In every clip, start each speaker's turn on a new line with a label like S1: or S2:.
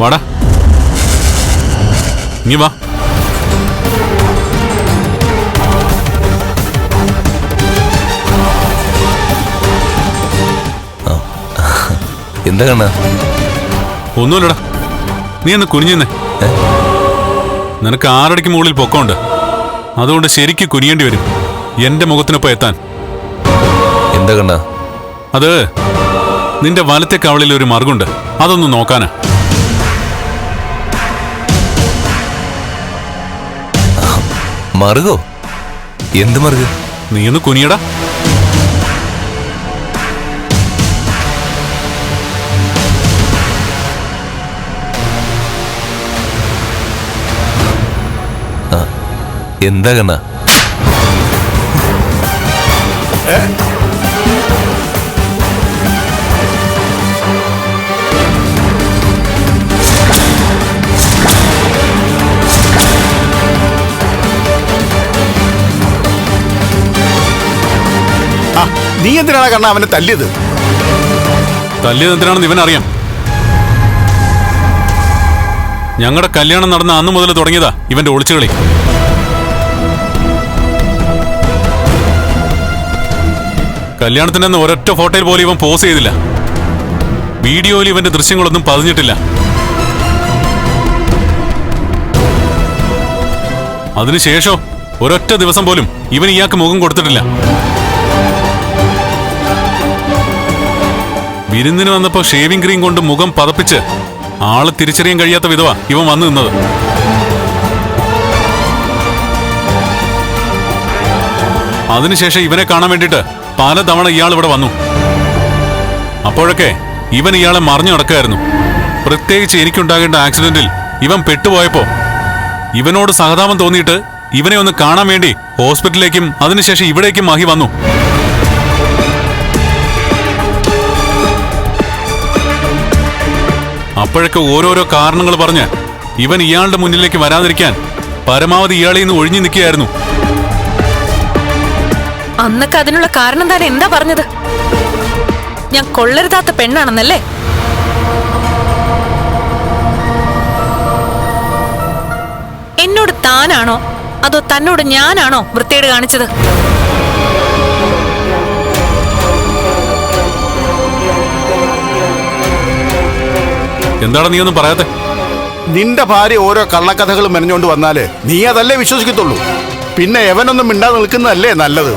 S1: വാടാ. നീ വാ.
S2: എന്താ കണ്ണ?
S1: ഒന്നുമില്ലടാ. നീ ഒന്ന് കുനിഞ്ഞെന്നേ നിനക്ക് ആറടിക്ക് മുകളിൽ പൊക്കമുണ്ട്. അതുകൊണ്ട് ശരിക്ക് കുനിയേണ്ടി വരും. എന്റെ മുഖത്തിനൊപ്പം എത്താൻ.
S2: എന്താ കണ്ണ?
S1: അത് നിന്റെ വലത്തെ കവളിൽ ഒരു മറുകുണ്ട്. അതൊന്ന് നോക്കാനാ.
S2: മറുകോ? എന്ത് മറുക?
S1: നീ ഒന്ന് കുനിയടാ
S2: എന്താ കണ്ണ?
S3: എന്തിനാണ് കണ്ണ അവനെ തല്ലിയത്?
S1: തല്ലിയത് എന്തിനാണെന്ന് ഇവനറിയാം ഞങ്ങളുടെ കല്യാണം നടന്ന അന്ന് മുതൽ തുടങ്ങിയതാ ഇവന്റെ ഒളിച്ചുകളി കല്യാണത്തിന്റെ അന്ന് ഒരൊറ്റ ഫോട്ടോയിൽ പോലും ഇവൻ പോസ് ചെയ്തില്ല. വീഡിയോയിൽ ഇവന്റെ ദൃശ്യങ്ങളൊന്നും പതിഞ്ഞിട്ടില്ല. അതിനുശേഷം ഒരൊറ്റ ദിവസം പോലും ഇവൻ ഇയാൾക്ക് മുഖം കൊടുത്തിട്ടില്ല. വിരുന്നിന് വന്നപ്പോ ഷേവിംഗ് ക്രീം കൊണ്ട് മുഖം പതപ്പിച്ച് ആൾ തിരിച്ചറിയാൻ കഴിയാത്ത വിധവാ ഇവൻ വന്നു നിന്നത്. അതിനുശേഷം ഇവനെ കാണാൻ വേണ്ടിയിട്ട് പലതവണ ഇയാൾ ഇവിടെ വന്നു. അപ്പോഴൊക്കെ ഇവൻ ഇയാളെ മറിഞ്ഞു നടക്കുകയായിരുന്നു. പ്രത്യേകിച്ച് എനിക്കുണ്ടാകേണ്ട ആക്സിഡന്റിൽ ഇവൻ പെട്ടുപോയപ്പോ ഇവനോട് സഹതാപം തോന്നിയിട്ട് ഇവനെ ഒന്ന് കാണാൻ വേണ്ടി ഹോസ്പിറ്റലിലേക്കും അതിനുശേഷം ഇവിടേക്കും മഹി വന്നു. അപ്പോഴൊക്കെ ഓരോരോ കാരണങ്ങൾ പറഞ്ഞ് ഇവൻ ഇയാളുടെ മുന്നിലേക്ക് വരാതിരിക്കാൻ പരമാവധി ഇയാളെ നിന്ന് ഒഴിഞ്ഞു നിൽക്കുകയായിരുന്നു.
S4: അന്നൊക്കെ അതിനുള്ള കാരണം താൻ എന്താ പറഞ്ഞത്? ഞാൻ കൊള്ളരുതാത്ത പെണ്ണാണെന്നല്ലേ? എന്നോട് താനാണോ? അതോ തന്നോട് ഞാനാണോ വൃത്തിയേട് കാണിച്ചത്?
S1: എന്താണ് നീ ഒന്നും പറയാത്തെ?
S3: നിന്റെ ഭാര്യ ഓരോ കള്ളക്കഥകളും മെനഞ്ഞോണ്ട് വന്നാൽ നീ അതല്ലേ വിശ്വസിക്കത്തുള്ളൂ? പിന്നെ എവനൊന്നും മിണ്ടാതെ നിൽക്കുന്നതല്ലേ നല്ലത്?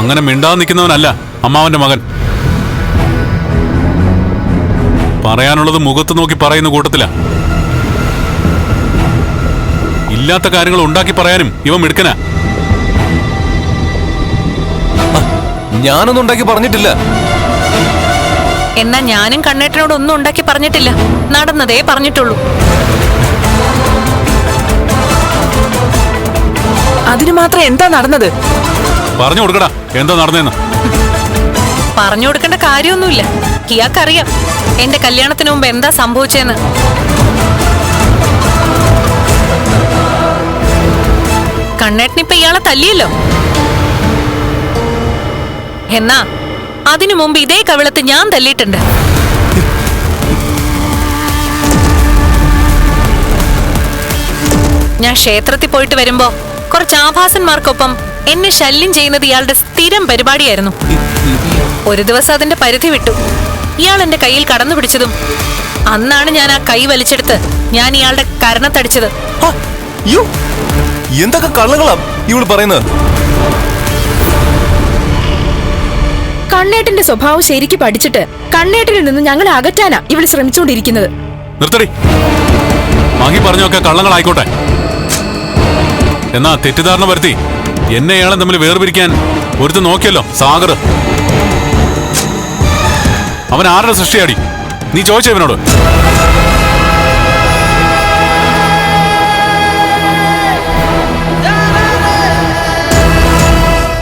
S1: അങ്ങനെ മിണ്ടാതെ നിൽക്കുന്നവനല്ല അമ്മാവന്റെ മകൻ. പറയാനുള്ളത് മുഖത്ത് നോക്കി പറയുന്ന കൂട്ടത്തില. ഇല്ലാത്ത കാര്യങ്ങൾ ഉണ്ടാക്കി പറയാനും ഇവ മിടുക്കനാ.
S2: ഞാനൊന്നും ഉണ്ടാക്കി പറഞ്ഞിട്ടില്ല.
S4: എന്നാ ഞാനും കണ്ണേട്ടനോട് ഒന്നും ഉണ്ടാക്കി പറഞ്ഞിട്ടില്ല. നടന്നതേ പറഞ്ഞിട്ടുള്ളൂ.
S5: അതിനു മാത്രം എന്താ നടന്നത്?
S1: പറഞ്ഞു കൊടുക്കടാ. എന്താ നടന്നേന്ന്?
S4: പറഞ്ഞു കൊടുക്കേണ്ട കാര്യമൊന്നുമില്ല. ഇയാൾക്കറിയാം. എന്റെ കല്യാണത്തിന് മുമ്പ് എന്താ സംഭവിച്ചെന്ന്. കണ്ണേട്ടനിപ്പ ഇയാളെ തല്ലിയല്ലോ. എന്നാ അതിനു മുമ്പ് ഇതേ കവിളത്ത് ഞാൻ തല്ലിയിട്ടുണ്ട്. ഞാൻ ക്ഷേത്രത്തിൽ പോയിട്ട് വരുമ്പോ കുറച്ച് ആഭാസന്മാർക്കൊപ്പം എന്നെ ശല്യം ചെയ്യുന്നത് ഇയാളുടെ സ്ഥിരം പരിപാടിയായിരുന്നു. ഒരു ദിവസം അതിന്റെ പരിധി വിട്ടു. ഇയാൾ എന്റെ കയ്യിൽ കടന്നു പിടിച്ചതും അന്നാണ് ഞാൻ ആ കൈ വലിച്ചെടുത്ത് ഞാൻ ഇയാളുടെ കരണത്തടിച്ചത്.
S2: എന്തൊക്കെ കള്ളങ്ങളാ ഇവൾ പറയുന്നത്?
S5: കണ്ണേട്ടന്റെ സ്വഭാവം ശരിക്ക് പഠിച്ചിട്ട് കണ്ണേട്ടനിൽ നിന്ന് ഞങ്ങളെ അകറ്റാനാ ഇവൾ ശ്രമിച്ചുകൊണ്ടിരിക്കുന്നത്
S1: നിർത്തടി. മഹി പറഞ്ഞൊക്കെ കള്ളങ്ങളായിക്കോട്ടെ. എന്നാ തെറ്റിദ്ധാരണ വരുത്തി. എന്നെ ഇയാളെ തമ്മിൽ വേർപിരിക്കാൻ ഒരുത്ത് നോക്കിയല്ലോ സാഗർ. അവൻ ആരുടെ സൃഷ്ടിയാടി? നീ ചോദിച്ചോ ഇവനോട്?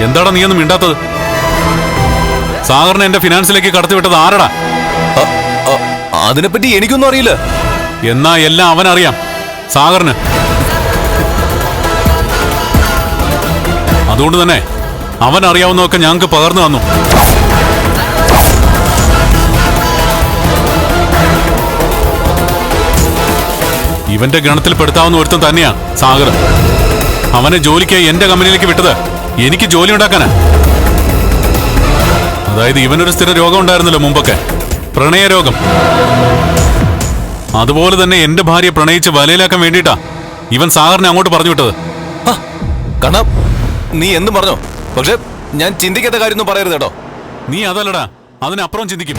S1: എന്താടാ നീയൊന്നും മിണ്ടാത്തത്? സാഗറിനെ എന്റെ ഫിനാൻസിലേക്ക് കടത്തിവിട്ടത് ആരടാ?
S2: അതിനെപ്പറ്റി എനിക്കൊന്നും അറിയില്ല.
S1: എന്നാ എല്ലാം അവനറിയാം. സാഗറിന്. അതുകൊണ്ട് തന്നെ അവൻ അറിയാവുന്നതൊക്കെ ഞങ്ങൾക്ക് പകർന്നു തന്നു. ഇവന്റെ ഗണത്തിൽ പെടുത്താവുന്ന ഒരുത്തം തന്നെയാ സാഗർ. അവനെ ജോലിക്കായി എന്റെ കമ്പനിയിലേക്ക് വിട്ടത് എനിക്ക് ജോലി ഉണ്ടാക്കാനാ. അതായത് ഇവനൊരു സ്ഥിര രോഗം ഉണ്ടായിരുന്നല്ലോ മുമ്പൊക്കെ. പ്രണയരോഗം അതുപോലെ തന്നെ എന്റെ ഭാര്യ പ്രണയിച്ച് വലയിലാക്കാൻ വേണ്ടിയിട്ടാ ഇവൻ സാഗറിനെ അങ്ങോട്ട് പറഞ്ഞു വിട്ടത്.
S2: കണ്ണാ നീ എന്തും പറഞ്ഞോ? പക്ഷെ ഞാൻ ചിന്തിക്കാത്ത കാര്യമൊന്നും പറയരുത് കേട്ടോ.
S1: നീ അതല്ലടാ അതിനപ്പുറം ചിന്തിക്കും.